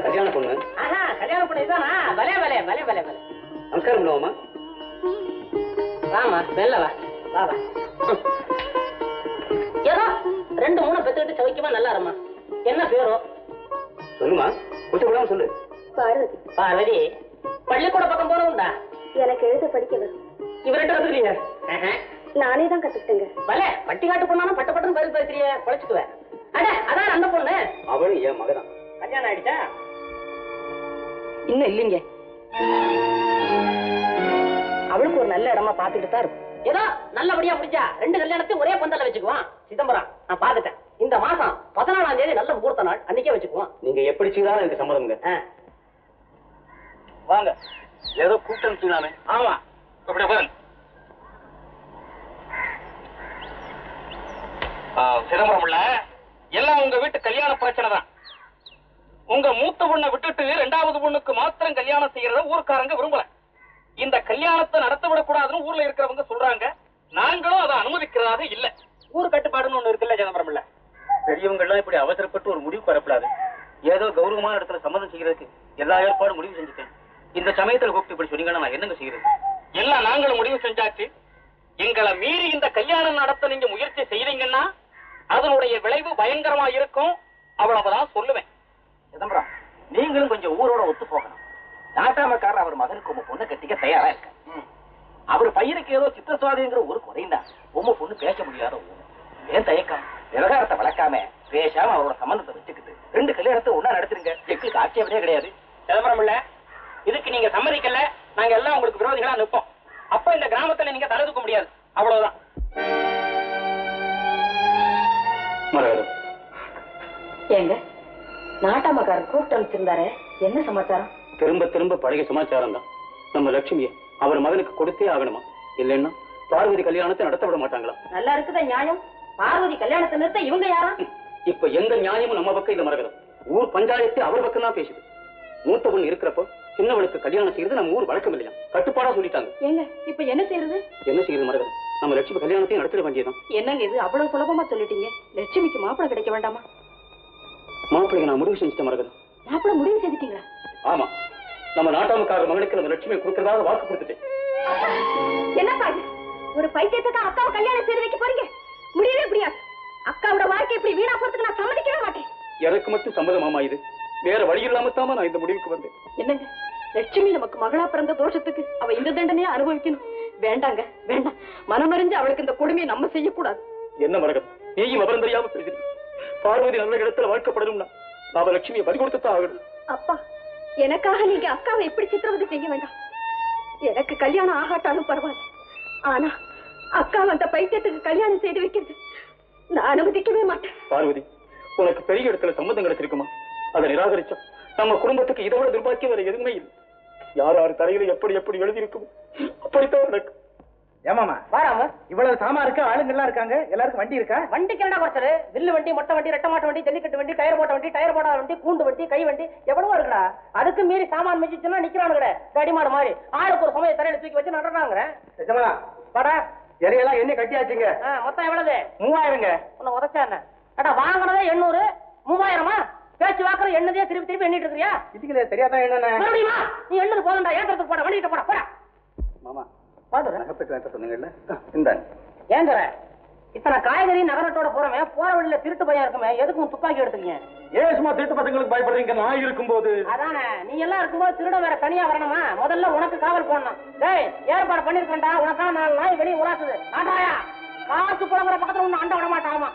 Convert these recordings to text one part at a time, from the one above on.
இதான் கல்யாண பொண்ணு. ஆஹா கல்யாணம் பண்ணி தானா பலே பலே பலே பலே பலே. நமஸ்காரம் பண்ணுவோமா? வாமா வெளில வா. வா வா. ஏதோ ரெண்டு மூணு பெத்துக்கிட்டு சௌக்கியமா நல்லா இருமா என்ன பேரோ? சொல்லுமா? கூச்சப்படாம சொல்லு. பார்வதி. பார்வதி பள்ளிக்கூட பக்கம் போன உண்டா எனக்கு எழுத படிக்க வரும். இவர்கிட்ட வந்துருக்கீங்க நானே தான் கத்துக்கிட்டேங்க. பலே பட்டி காட்டு பொண்ணாலும் பட்டு பட்டுன்னு பதில் பேசுறிய குழைச்சுக்குவேன் அட அதான் அந்த பொண்ணு? அவளும் என் மகதான். கல்யாணம் ஆயிடுச்சா? இன்னும் இல்லைங்க. அவளுக்கு ஒரு நல்ல இடமா பாத்துக்கிட்டு தான் இருக்கும். ஏதோ நல்லபடியா முடிஞ்சா ரெண்டு கல்யாணத்தையும் ஒரே பந்தல்ல வச்சுக்குவான். சிதம்பரம் நான் பாத்துட்டேன் இந்த மாசம் பதினாலாம் தேதி நல்ல முகூர்த்த நாள் அன்னைக்கே வச்சுக்குவோம் நீங்க எப்படி செய்தாலும் எனக்கு சம்மதம்ங்க. வாங்க. ஏதோ கூட்டம் அனுப்பிச்சுனாமே ஆமா. அப்படி பாருங்க ஆ, சிதம்பரம் உள்ள எல்லாம் உங்க வீட்டு கல்யாண பிரச்சனை தான். உங்க மூத்த பொண்ணை விட்டுட்டு ரெண்டாவது பொண்ணுக்கு மாத்திரம் கல்யாணம் செய்யறத ஊர்க்காரங்க விரும்பல. இந்த கல்யாணத்தை நடத்த விடக்கூடாதுன்னு ஊர்ல இருக்கிறவங்க சொல்றாங்க. நாங்களும் அதை அனுமதிக்கிறதாக இல்ல. ஊர் கட்டுப்பாடுன்னு ஒண்ணு இருக்குல்ல இல்ல பெரியவங்க எல்லாம் இப்படி அவசரப்பட்டு ஒரு முடிவு வரப்படாது ஏதோ கௌரவமான இடத்துல சம்மதம் செய்யறதுக்கு எல்லா ஏற்பாடும் முடிவு செஞ்சுட்டேன். இந்த சமயத்துல கூப்பிட்டு இப்படி சொன்னீங்கன்னா நான் என்னங்க செய்யறது? எல்லாம் நாங்களும் முடிவு செஞ்சாச்சு. எங்களை மீறி இந்த கல்யாணம் நடத்த நீங்க முயற்சி செய்றீங்கன்னா அதனுடைய விளைவு பயங்கரமா இருக்கும். அவ்வளவுதான் சொல்லுவேன். சிதம்பரம் நீங்களும் கொஞ்சம் ஊரோட ஒத்து போகணும். நாட்டாமக்காரர் அவர் மகனுக்கு உங்க பொண்ணு கட்டிக்க தயாரா இருக்க அவர் பையனுக்கு ஏதோ சித்திரசுவாதிங்கிற ஒரு குறைந்தா உங்க பொண்ணு பேச முடியாத ஊர். ஏன் தயக்கம்? விவகாரத்தை வளர்க்காம பேசாம அவரோட சம்பந்தத்தை வச்சுக்கிட்டு ரெண்டு கல்யாணத்தை ஒண்ணா நடத்துருங்க. எங்களுக்கு ஆட்சேபனே கிடையாது. சிதம்பரம் இல்ல. இதுக்கு நீங்க சம்மதிக்கல. நாங்க எல்லாம் உங்களுக்கு விரோதிகளா நிற்போம். அப்ப இந்த கிராமத்துல நீங்க தலை தூக்க முடியாது. அவ்வளவுதான். ஏங்க? நாட்டாமக்காரர் கூப்பிட்டு அனுப்பிச்சிருந்தாரு. என்ன சமாச்சாரம்? திரும்ப திரும்ப பழைய சமாச்சாரம் தான் நம்ம லட்சுமியை அவர் மகனுக்கு கொடுத்தே ஆகணுமா? இல்லைன்னா பார்வதி கல்யாணத்தை நடத்த விட மாட்டாங்களா? நல்லா இருக்குதா நியாயம்? பார்வதி கல்யாணத்தை நிறுத்த இவங்க யாரா? இப்ப எந்த நியாயமும் நம்ம பக்கம் இல்ல மரகதம். ஊர் பஞ்சாயத்து அவர் பக்கம் தான் பேசுது. மூத்த பொண்ணு இருக்கிறப்போ சின்னவளுக்கு கல்யாணம் செய்யறது நம்ம ஊர் வழக்கம் இல்லையா? கட்டுப்பாடா சொல்லிட்டாங்க. ஏங்க இப்ப என்ன செய்யறது? என்ன செய்யறது மரகதம்? நம்ம லட்சுமி கல்யாணத்தையும் நடத்திட வேண்டியதான் என்னங்க இது? அவ்வளவு சுலபமா சொல்லிட்டீங்க. லட்சுமிக்கு மாப்பிளை கிடைக்க வேண்டாமா? மாப்பிள்ளைங்க நான் முடிவு செஞ்சுட்டேன் மரகதம் மாப்பிளை முடிவு செஞ்சுட்டீங்களா? ஆமா. நம்ம நாட்டாமக்காரர் மகனுக்கு நம்ம லட்சுமியை கொடுக்கறதாக வாக்கு கொடுத்துட்டேன். என்னப்பா இது? ஒரு பைத்தியத்துக்கு அக்காவை கல்யாணம் செய்து வைக்க போறீங்க? முடியவே முடியாது. அக்காவோட வாழ்க்கை இப்படி வீணா போறதுக்கு நான் சம்மதிக்கவே மாட்டேன். எனக்கு மட்டும் சம்மதமாமா இது. வேற வழி இல்லாம தாமா நான் இந்த முடிவுக்கு வந்தேன். என்னங்க? லட்சுமி நமக்கு மகளா பிறந்த தோஷத்துக்கு அவ இந்த தண்டனையை அனுபவிக்கணும். வேண்டாங்க வேண்டாம். மனமறிஞ்சு அவளுக்கு இந்த கொடுமையை நம்ம செய்யக்கூடாது. என்ன மரகதம் நீயும் விவரம் தெரியாம பேசுறீங்க பார்வதி நல்ல இடத்துல வாழ்க்கப்படணும்னா நாம லட்சுமியை பறி கொடுத்துத்தான் ஆகணும். அப்பா எனக்காக நீங்க அக்காவை எப்படி சித்திரவதை செய்ய வேண்டாம்? எனக்கு கல்யாணம் ஆகாட்டாலும் பரவாயில்ல. ஆனா அக்கா அந்த பைத்தியத்துக்கு கல்யாணம் செய்து வைக்கிறது நான் அனுமதிக்கவே மாட்டேன். பார்வதி உனக்கு பெரிய இடத்துல சம்மதம் கிடைச்சிருக்குமா? அதை நிராகரிச்சா நம்ம குடும்பத்துக்கு இதை விட துர்பாக்கியம் வேற எதுவுமே இல்லை. யார் யார் தலையில எப்படி எப்படி எழுதி இருக்குமோ அப்படித்தான் எனக்கு ஏமாமா வாராம? இவ்வளவு சாமா இருக்கு ஆளுங்க எல்லாம் இருக்காங்க எல்லாருக்கும் வண்டி இருக்கா? வண்டிக்கு என்னடா குறைச்சரு வில்லு வண்டி மொட்டை வண்டி ரெட்ட மாட்டு வண்டி ஜல்லிக்கட்டு வண்டி டயர் போட்ட வண்டி டயர் போடாத வண்டி கூண்டு வண்டி கை வண்டி எவ்வளவோ இருக்குடா. அதுக்கு மீறி சாமான் மிச்சிச்சுன்னா நிக்கிறானுங்கடே தடிமாடு மாதிரி. ஆளுக்கு ஒரு சமய தலையில தூக்கி வச்சு நடறாங்க நிஜமா வாடா. என்ன கட்டியாச்சுங்க. மொத்தம் எவ்வளவு? மூவாயிரங்க. உன்னை உதச்சா என்ன? அடா வாங்கினதே எண்ணூறு மூவாயிரமா? பேச்சு வாக்குற எண்ணதே திருப்பி திருப்பி எண்ணிட்டு இருக்கிறியா? இதுக்குல தெரியாதான் என்னென்ன? மறுபடியுமா நீ எண்ணூறு போதும்டா ஏற்றத்துக்கு போட வண்டிகிட்ட போட போடா. மாமா வேண்ட சொன்னீங்கல்ல? இந்தாங்க. ஏன் இத்தனை காய்கறி நகரத்தோட போறவன் போற வழியில திருட்டு பையன் இருக்குமே எதுக்கும் துப்பாக்கி எடுத்துக்கீங்க? ஏன் சும்மா திருட்டு பசங்களுக்கு பயப்படுறீங்க? நான் இருக்கும்போது. அதானே நீ எல்லாம் இருக்கும்போது திருடம் வேற தனியா வரணுமா? முதல்ல உனக்கு காவல் போடணும். டேய் ஏற்பாடு பண்ணிருக்கேன்டா உனக்கான நாலு நாய் வெளியே உலாசுது. ஆட்டாயா காசு புலங்குற பக்கத்துல ஒண்ணு அண்ட விட மாட்டாமா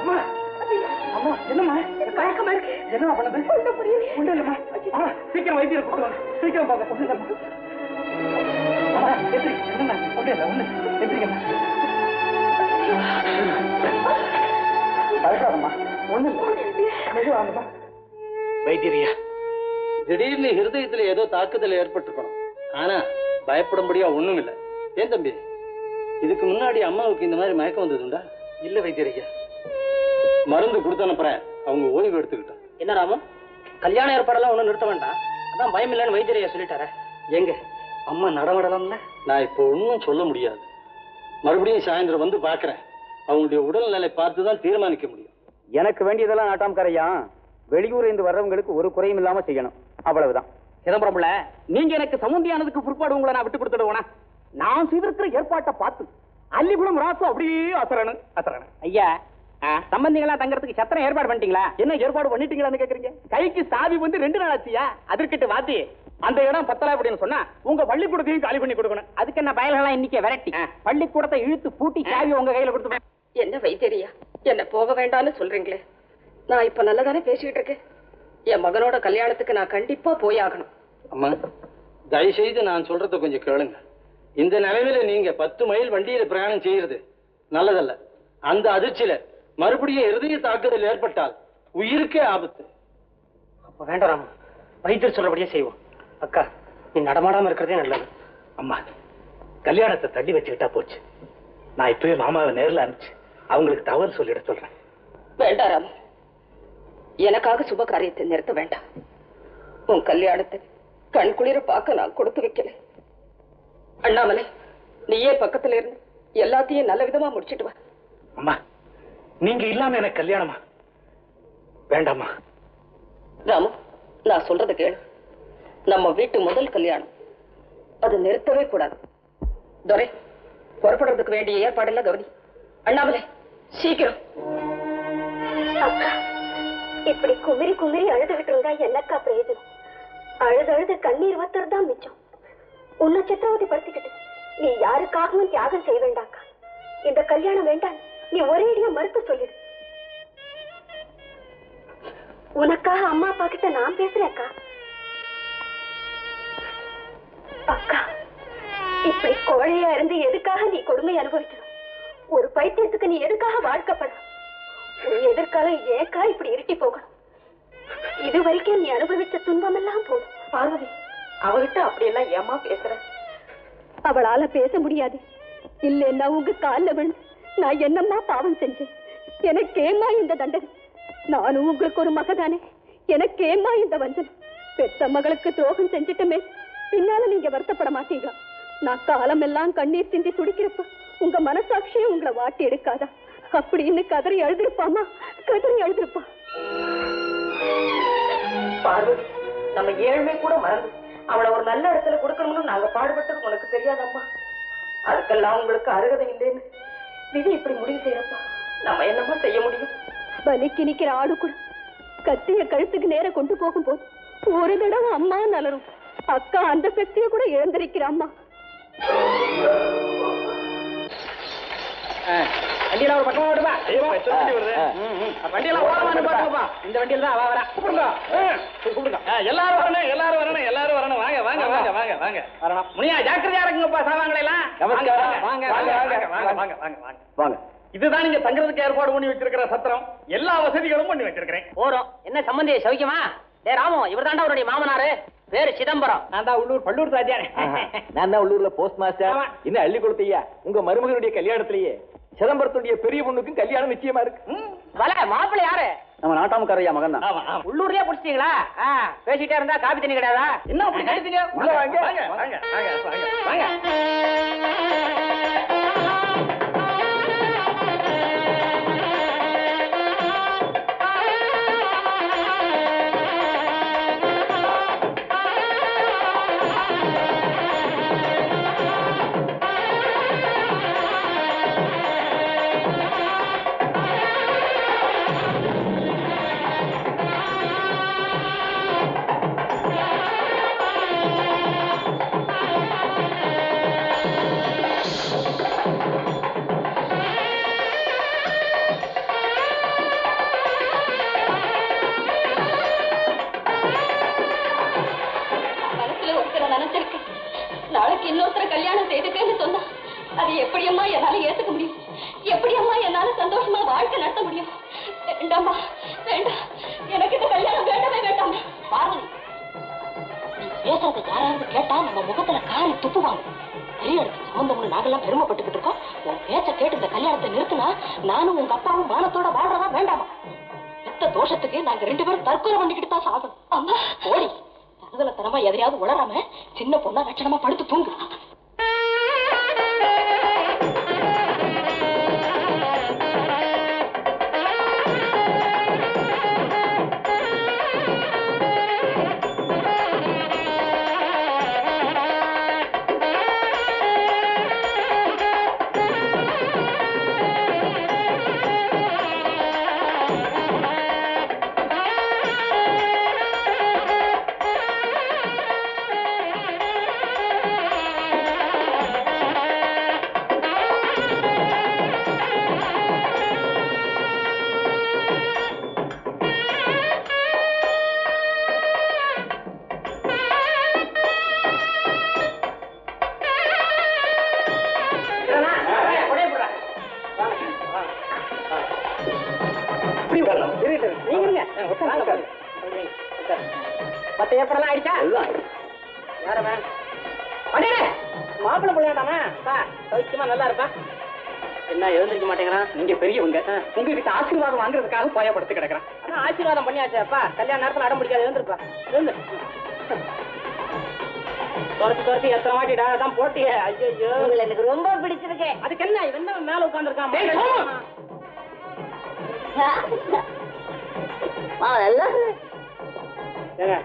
அம்மா என்னம்மா? இருக்கு. என்ன பண்ணது? புரியல சீக்கிரம் வைத்தியர் சீக்கிரம் பாக்க வைத்தியரியா. திடீர்னு ஹிருதயத்துல ஏதோ தாக்குதல் ஏற்பட்டிருக்கணும். ஆனா பயப்படும்படியா ஒண்ணும் இல்ல ஏன் தம்பி? இதுக்கு முன்னாடி அம்மாவுக்கு இந்த மாதிரி மயக்கம் வந்ததுண்டா? இல்ல வைத்தியரையா. மருந்து கொடுத்து அனுப்புறேன். அவங்க ஓய்வு எடுத்துக்கிட்டா என்ன ராமு கல்யாண ஏற்பாடெல்லாம் ஒண்ணும் நிறுத்த வேண்டாம். அதான் பயம் இல்லைன்னு வைத்தியரையா சொல்லிட்டாரே. எங்க? அம்மா நடவடலாம்ல நான் இப்போ ஒன்றும் சொல்ல முடியாது. மறுபடியும் சாயந்தரம் வந்து பார்க்கறேன். அவங்களுடைய உடல்நிலை பார்த்து தான் தீர்மானிக்க முடியும். எனக்கு வேண்டியதெல்லாம் நாட்டாமக்காரையா வெளியூர்ல இருந்து வர்றவங்களுக்கு ஒரு குறையும் இல்லாம செய்யணும். அவ்வளவுதான். சிதம்பரம் பிள்ளை நீங்க எனக்கு சமுந்தியானதுக்கு பிற்பாடு உங்களை நான் விட்டு கொடுத்துடுவேனா? நான் செய்திருக்கிற ஏற்பாட்டை பார்த்து அள்ளிக்குளம் ராசு அப்படியே அசரணு அசரணு ஐயா சம்பந்திகளா தங்கறதுக்கு சத்திரம் ஏற்பாடு பண்ணிட்டீங்களா? என்ன ஏற்பாடு பண்ணிட்டீங்களான்னு கேக்குறீங்க? கைக்கு சாவி வந்து ரெண்டு நாள் ஆச்சியா? அதற்கிட்ட வாத்தி. அந்த இடம் பத்தலா அப்படின்னு சொன்னா உங்க பள்ளிக்கூடத்தையும் காலி பண்ணி கொடுக்கணும். அதுக்கு என்ன பயல்களா இன்னைக்கு விரட்டி. பள்ளிக்கூடத்தை இழுத்து பூட்டி சாவி உங்க கையில கொடுத்து என்ன வைத்தியரியா என்ன போக வேண்டாம்னு சொல்றீங்களே. நான் இப்ப நல்லதானே பேசிட்டு இருக்கேன். என் மகனோட கல்யாணத்துக்கு நான் கண்டிப்பா போய் ஆகணும் அம்மா தயவு செய்து நான் சொல்றத கொஞ்சம் கேளுங்க. இந்த நிலைமையில நீங்க பத்து மைல் வண்டியில பிரயாணம் செய்யறது நல்லதல்ல. அந்த அதிர்ச்சியில மறுபடியும் இருதய தாக்குதல் ஏற்பட்டால் உயிருக்கே ஆபத்து. அப்ப வேண்டாம் வைத்தியர் சொல்றபடியே செய்வோம். அக்கா நீ நடமாடாம இருக்கிறதே நல்லது. அம்மா கல்யாணத்தை தள்ளி வச்சுக்கிட்டா போச்சு. நான் இப்பவே மாமாவை நேர்ல அனுப்பிச்சு அவங்களுக்கு தவறு சொல்லிட சொல்றேன். வேண்டாம் ராமு. எனக்காக சுப காரியத்தை நிறுத்த வேண்டாம். உன் கல்யாணத்தை கண் குளிர பார்க்க நான் கொடுத்து வைக்கல. அண்ணாமலை நீயே பக்கத்துல இருந்து எல்லாத்தையும் நல்ல விதமா முடிச்சிட்டு வா. அம்மா நீங்க இல்லாம எனக்கு கல்யாணமா? வேண்டாம்மா. ராமு நான் சொல்றத கேளு. நம்ம வீட்டு முதல் கல்யாணம். அது நிறுத்தவே கூடாது. துரை புறப்படுறதுக்கு வேண்டிய ஏற்பாடெல்லாம் கவனி அண்ணாமலை சீக்கிரம். அக்கா இப்படி குமிரி குமிரி அழுதுகிட்டு இருந்தா என்னக்கா பிரயோஜனம்? அழுது அழுது கண்ணீர் வத்தர் தான் மிச்சம். உன்னை சித்திரவதை படுத்திக்கிட்டு நீ யாருக்காகவும் தியாகம் செய்ய வேண்டாக்கா இந்த கல்யாணம் வேண்டாம். நீ ஒரேடியா மறுத்து சொல்லிடு. உனக்காக அம்மா அப்பா கிட்ட நான் பேசுறேன் அக்கா அக்கா இப்படி கோழையா இருந்து எதுக்காக நீ கொடுமை அனுபவிக்கணும் ஒரு பைத்தியத்துக்கு நீ எதுக்காக வாழ்க்கப்படணும்? உன் எதிர்காலம் ஏக்கா இப்படி இருட்டி போகணும்? இது வரைக்கும் நீ அனுபவிச்ச துன்பம் எல்லாம் போதும். பார்வதி அவகிட்ட அப்படியெல்லாம் ஏமா பேசுற? அவளால பேச முடியாது. இல்லைன்னா உங்க கால்ல விழுந்து நான் என்னம்மா பாவம் செஞ்சேன்? எனக்கேம்மா இந்த தண்டனை? நானும் உங்களுக்கு ஒரு மகதானே எனக்கேம்மா இந்த வஞ்சனம் பெத்த மகளுக்கு துரோகம் செஞ்சிட்டமே பின்னால நீங்க வருத்தப்பட மாட்டீங்களா நான் காலம் எல்லாம் கண்ணீர் சிந்தி துடிக்கிறப்ப உங்க மனசாட்சியே உங்களை வாட்டி எடுக்காதா? அப்படின்னு கதறி அழுதிருப்பாமா? கதறி அழுதிருப்பா. பார்வதி நம்ம ஏழ்மை கூட மறந்து அவளை ஒரு நல்ல இடத்துல கொடுக்கணும்னு நாங்க பாடுபட்டது உனக்கு தெரியாதம்மா? அதுக்கெல்லாம் உங்களுக்கு அருகதை இல்லைன்னு விதி இப்படி முடிவு செய்யறப்பா. நம்ம என்னம்மா செய்ய முடியும்? பலிக்கு நிக்கிற ஆடு கூட கத்திய கழுத்துக்கு நேர கொண்டு போகும்போது ஒரு தடவை அம்மா நலரும். அக்கா அந்த சக்தியை கூட இழந்திருக்கிற அம்மா வண்டியில ஒரு பக்கமா விடுப்பா வண்டியெல்லாம் ஓரமான பாத்துக்கப்பா இந்த வண்டியில தான் அவ வரா கூப்பிடுங்க. கூப்பிடுங்க. எல்லாரும் வரணும் எல்லாரும் வரணும் எல்லாரும் வரணும். வாங்க வாங்க வாங்க வாங்க வாங்க. வரணும். முனியா ஜாக்கிரதையா இருக்குங்கப்பா சாவாங்களை எல்லாம். நமஸ்காரம். வாங்க வாங்க, வாங்க வாங்க, வாங்க வாங்க வாங்க வாங்க. வாங்க இதுதான் நீங்க தங்குறதுக்கு ஏற்பாடு பண்ணி வச்சிருக்கிற சத்திரம். எல்லா வசதிகளும் பண்ணி வச்சிருக்கிறேன். போறோம். என்ன சம்பந்தி சௌக்கியமா? டே ராமு இவர் தாண்டா அவருடைய மாமனாரு. பேரு சிதம்பரம். நான் தான் உள்ளூர் பள்ளூர் தாத்தியாரே. நான் தான் உள்ளூர்ல போஸ்ட் மாஸ்டர். என்ன அள்ளி கொடுத்தையா உங்க மருமகனுடைய கல்யாணத்திலேயே. சிதம்பரத்துடைய பெரிய பொண்ணுக்கும் கல்யாணம் நிச்சயமா இருக்கு. வல மாப்பிள்ளை யாரு? நம்ம நாட்டாமக்காரையா மகன் தான். உள்ளூர்லயே புடிச்சிட்டீங்களா? பேசிட்டே இருந்தா காபி தண்ணி கிடையாதா? என்ன அப்படி கழித்தீங்க உள்ள வாங்க. வாங்க வாங்க வாங்க. ஒருத்தரை நினைச்சிருக்கேன். நாளைக்கு இன்னொருத்தர கல்யாணம் செய்துக்கேன்னு சொன்னா அது எப்படியம்மா என்னால ஏத்துக்க முடியும்? எப்படியம்மா என்னால சந்தோஷமா வாழ்க்கை நடத்த முடியும்? வேண்டாம்மா வேண்டாம். எனக்கு இந்த கல்யாணம் வேண்டவே வேண்டாம். பார்வதி நீ பேசுறத யாராவது கேட்டா நம்ம முகத்துல காரி துப்புவாங்க. கல்யாணத்துக்கு சம்பந்தம்னு நாங்கெல்லாம் பெருமைப்பட்டுக்கிட்டு இருக்கோம் உன் பேச்ச கேட்டு இந்த கல்யாணத்தை நிறுத்தினா நானும் உங்க அப்பாவும் மானத்தோட வாழ்றதா வேண்டாமா? எத்த தோஷத்துக்கு நாங்க ரெண்டு பேரும் தற்கொலை பண்ணிக்கிட்டு தான் சாகணும் போடி. ஓடி எதையாவது உளராம சின்ன பொண்ணா லட்சணமா படுத்து தூங்கு நீங்க இருங்க. வாங்க, வாங்க. பத்து ஏப்பரெல்லாம் ஆயிடுச்சா? யார மேம் அடே மாப்பிள்ளை பிள்ளையாண்டாமா? பா சௌக்கியமா நல்லா இருப்பா. என்ன எழுந்திருக்க மாட்டேங்கிறான்? நீங்க பெரியவங்க. உங்ககிட்ட ஆசீர்வாதம் வாங்குறதுக்காக போயப்படுத்து கிடக்குறான். ஆனா ஆசீர்வாதம் பண்ணியாச்சேப்பா கல்யாண நேரத்துல அடம் பிடிக்காது எழுந்திருப்பா. எழுந்து. துரத்தி துரத்தி எத்தனை வாட்டிடா போட்டியே. ஐயோ எனக்கு ரொம்ப பிடிச்சிருக்கு. அதுக்கு என்ன இவன் மேல உட்காந்துருக்கான் ஏங்க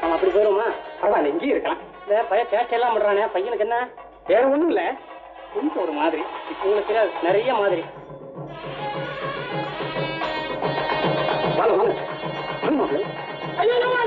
அவன் அப்படி போயிருமா பரவாயில்ல இங்கேயும் இருக்கலாம். இந்த பையன் சேட்டையெல்லாம் பண்றானே பையனுக்கு என்ன? வேற ஒண்ணும் இல்ல. கொஞ்சம் ஒரு மாதிரி. இப்போ உங்களுக்கு தெரியாது, நிறைய மாதிரி. வாங்க வாங்க. வாங்க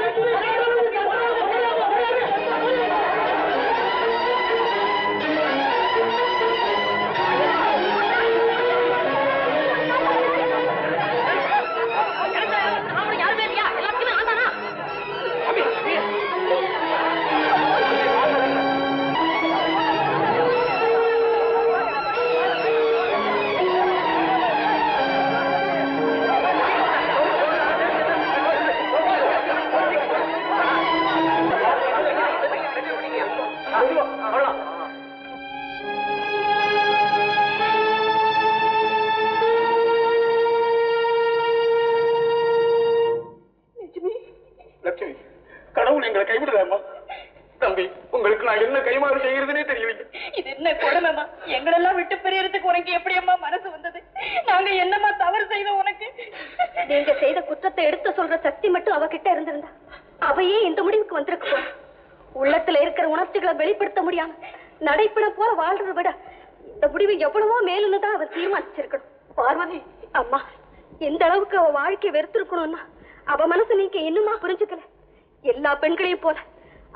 வெளிப்படுத்த முடியாம நடைப்பணம் போல வாழ்றதை விட இந்த முடிவு எவ்வளவோ மேலுன்னு தான் அவர் தீர்மானிச்சிருக்கணும். பார்வதி! அம்மா எந்த அளவுக்கு அவ வாழ்க்கையை வெறுத்திருக்கணும்னா அவ மனசு நீங்க இன்னுமா புரிஞ்சுக்கல? எல்லா பெண்களையும் போல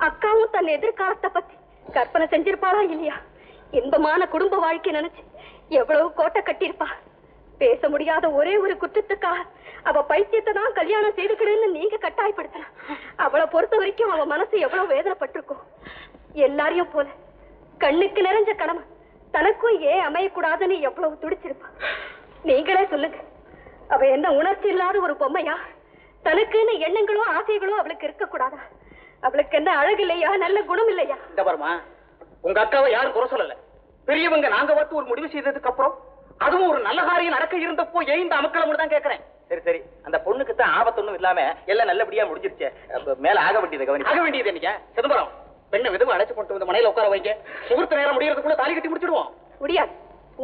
அக்காவும் தன் எதிர்காலத்தை பத்தி கற்பனை செஞ்சிருப்பாளா இல்லையா? இன்பமான குடும்ப வாழ்க்கை நினைச்சு எவ்வளவு கோட்டை கட்டியிருப்பா? பேச முடியாத ஒரே ஒரு குற்றத்துக்காக அவ பைத்தியத்தை தான் கல்யாணம் செய்துக்கணும்னு நீங்க கட்டாயப்படுத்தலாம். அவளை பொறுத்த வரைக்கும் அவ மனசு எவ்வளவு வேதனைப்பட்டிருக்கும் எல்லாரையும் போல. கண்ணுக்கு நிறைஞ்ச கடமை தனக்கும் ஏன் அமையக்கூடாதுன்னு எவ்வளவு துடிச்சிருப்பா. நீங்களே சொல்லுங்க. அவ என்ன உணர்ச்சி இல்லாத ஒரு பொம்மையா? தனக்குன்னு எண்ணங்களோ ஆசைகளோ அவளுக்கு இருக்க கூடாதா அவளுக்கு என்ன அழகு இல்லையா? நல்ல குணம் இல்லையா? இந்த பாருமா உங்க அக்காவை யாரும் குறை சொல்லல. பெரியவங்க நாங்க பார்த்து ஒரு முடிவு செய்ததுக்கு அப்புறம் அதுவும் ஒரு நல்ல காரியம் நடக்க இருந்தப்போ ஏன் இந்த அமக்கலம் தான் கேக்குறேன் சரி சரி. அந்த பொண்ணுக்கு தான் ஆபத்தொன்னும் இல்லாம எல்லாம் நல்லபடியா முடிஞ்சிருச்சு. மேல ஆக வேண்டியது கவனி ஆக வேண்டியது என்னையா சிதம்பரம். பெண்ணை விதவை அழைச்சு கொண்டு வந்து மனையில உட்கார வைங்க. முகூர்த்த நேரம் முடியறதுக்குள்ள தாலி கட்டி முடிச்சிடுவோம். முடியாது.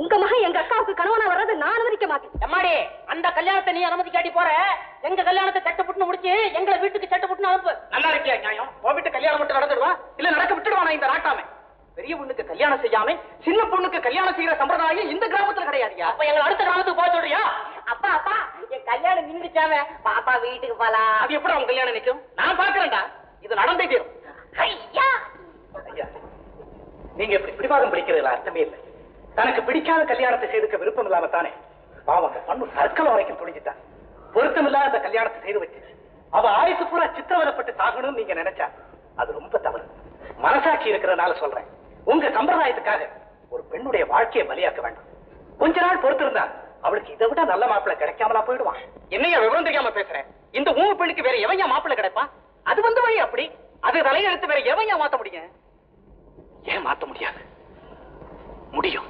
உங்க மகன் எங்க அக்காவுக்கு கணவனா வர்றது நான் அனுமதிக்க மாட்டேன். எம்மாடி அந்த கல்யாணத்தை நீ அனுமதி காட்டி போற? எங்க கல்யாணத்தை சட்டப்புட்டுன்னு முடிச்சு எங்களை வீட்டுக்கு சட்டப்புட்டுன்னு அனுப்பு. நல்லா இருக்கியா நியாயம்? வீட்டு கல்யாணம் மட்டும் நடந்துடுவா இல்ல நடக்க விட்டுடுவானா இந்த நாட்டாமை? பெரிய பொண்ணுக்கு கல்யாணம் செய்யாம சின்ன பொண்ணுக்கு கல்யாணம் செய்யற சம்பிரதாயம் இந்த கிராமத்துல கிடையாதுயா? அப்ப எங்க அடுத்த கிராமத்துக்கு போக சொல்றியா? அப்பா அப்பா என் கல்யாணம் நின்றுச்சாம. பாப்பா வீட்டுக்கு போலாம். அது எப்படி அவன் கல்யாணம் நிக்கும்? நான் பாக்குறேன்டா இது நடந்தே தீரும். நீங்க இப்படி பிடிவாதம் பிடிக்கிறதுல அர்த்தமே இல்லை. தனக்கு பிடிக்காத கல்யாணத்தை செய்துக்க விருப்பம் இல்லாம தானே பாவங்க பண்ணு தற்கொலை வரைக்கும் துணிஞ்சுட்டான் பொருத்தம் இல்லாத அந்த கல்யாணத்தை செய்து வச்சு அவ ஆயுசு பூரா சித்திரவதப்பட்டு சாகணும்னு நீங்க நினைச்சா அது ரொம்ப தவறு. மனசாட்சி இருக்கிறதுனால சொல்றேன். உங்க சம்பிரதாயத்துக்காக ஒரு பெண்ணுடைய வாழ்க்கையை பலியாக்க வேண்டாம். கொஞ்ச நாள் பொறுத்திருந்தா அவளுக்கு இதை விட நல்ல மாப்பிள்ள கிடைக்காமலா போயிடுவான். என்னைய விவரம் தெரியாம பேசுறேன் இந்த மூணு பெண்ணுக்கு வேற எவையா மாப்பிள்ள கிடைப்பான் அது வந்து வழி அப்படி. அது தலையெழுத்து வேற எவன் மாத்த முடியும்? ஏன் மாத்த முடியாது? முடியும்.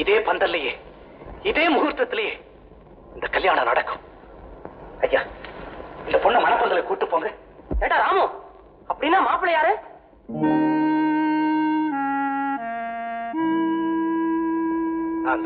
இதே பந்தல்லையே இதே முகூர்த்தத்திலேயே இந்த கல்யாணம் நடக்கும். ஐயா இந்த பொண்ணை மனப்பந்தலை கூட்டு போங்க. ஏட்டா ராமு அப்படின்னா மாப்பிள்ள யாரு? நான்